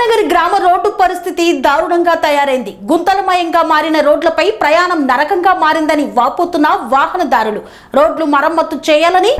రామ్నగర్ గ్రామ రోడ్డు పరిస్థితి దారుణంగా తయారైంది. గుంతలమయంగా మారిన రోడ్లపై ప్రయాణం నరకంగా మారిందని వాపోతున్న వాహనదారులు. రోడ్లు మరమ్మతు చేయాలని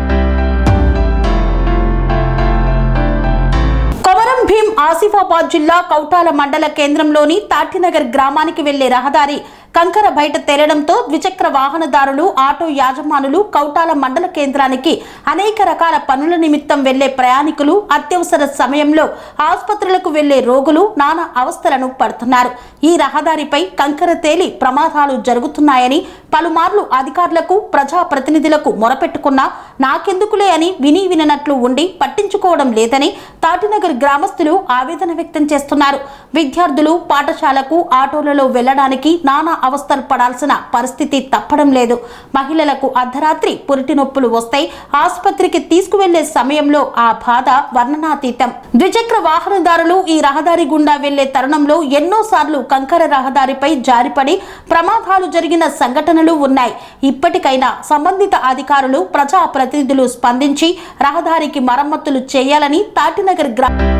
కొమరం భీం ఆసిఫాబాద్ జిల్లా కౌటాల మండల కేంద్రంలోని తాటినగర్ గ్రామానికి వెళ్ళే రహదారి కంకర బయట తేలడంతో ద్విచక్ర వాహనదారులు ఆటో యాజమానులు కౌటాల మండల కేంద్రానికి అనేక రకాల పనుల నిమిత్తం వెళ్ళే ప్రయాణికులు అత్యవసర సమయంలో ఆసుపత్రులకు వెళ్ళే రోగులు నానా అవస్థలను పడుతున్నారు. ఈ రహదారిపై కంకర తేలి ప్రమాదాలు జరుగుతున్నాయని పలుమార్లు అధికారులకు ప్రజాప్రతినిధులకు మొరపెట్టుకున్నా నాకెందుకులే అని విని విననట్లు ఉండి పట్టించుకోవడం లేదని తాటినగర్ గ్రామస్తులు ఆవేదన వ్యక్తం చేస్తున్నారు. విద్యార్థులు పాఠశాలకు ఆటోలలో వెళ్ళడానికి నానా అవస్థలు పడాల్సిన పరిస్థితి తప్పడం లేదు. మహిళలకు అర్ధరాత్రి పురిటి నొప్పులు వస్తాయి. ఆసుపత్రికి తీసుకువెళ్ళే సమయంలో ఆ బాధ వర్ణనాతీతం. ద్విచక్ర వాహనదారులు ఈ రహదారి గుండా వెళ్ళే తరుణంలో ఎన్నోసార్లు కంకర రహదారిపై జారిపడి ప్రమాదాలు జరిగిన సంఘటనలు ఉన్నాయి. ఇప్పటికైనా సంబంధిత అధికారులు ప్రజా ప్రతినిధులు స్పందించి రహదారికి మరమ్మతులు చేయాలని తాటినగర్ గ్రామ